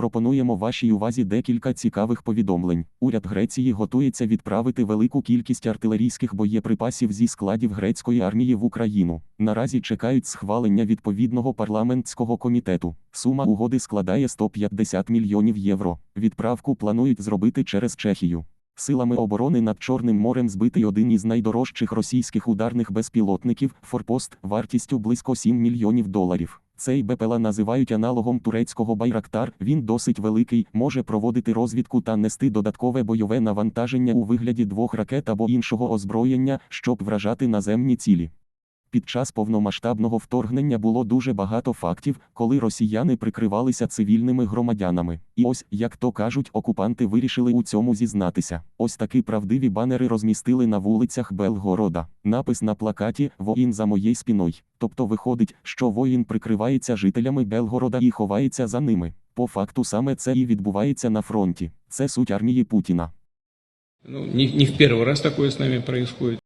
Пропонуємо вашій увазі декілька цікавих повідомлень. Уряд Греції готується відправити велику кількість артилерійських боєприпасів зі складів грецької армії в Україну. Наразі чекають схвалення відповідного парламентського комітету. Сума угоди складає 150 мільйонів євро. Відправку планують зробити через Чехію. Силами оборони над Чорним морем збитий один із найдорожчих російських ударних безпілотників Форпост вартістю близько 7 мільйонів доларів. Цей БПЛА називають аналогом турецького Байрактар. Він досить великий, може проводити розвідку та нести додаткове бойове навантаження у вигляді двох ракет або іншого озброєння, щоб вражати наземні цілі. Під час повномасштабного вторгнення було дуже багато фактів, коли росіяни прикривалися цивільними громадянами. І ось, як то кажуть, окупанти вирішили у цьому зізнатися. Ось такі правдиві банери розмістили на вулицях Белгорода. Напис на плакаті Воїн за моєю спіною. Тобто виходить, що воїн прикривається жителями Белгорода і ховається за ними. По факту саме це і відбувається на фронті. Це суть армії Путіна. Ну, не, не в первый раз такое с нами происходит.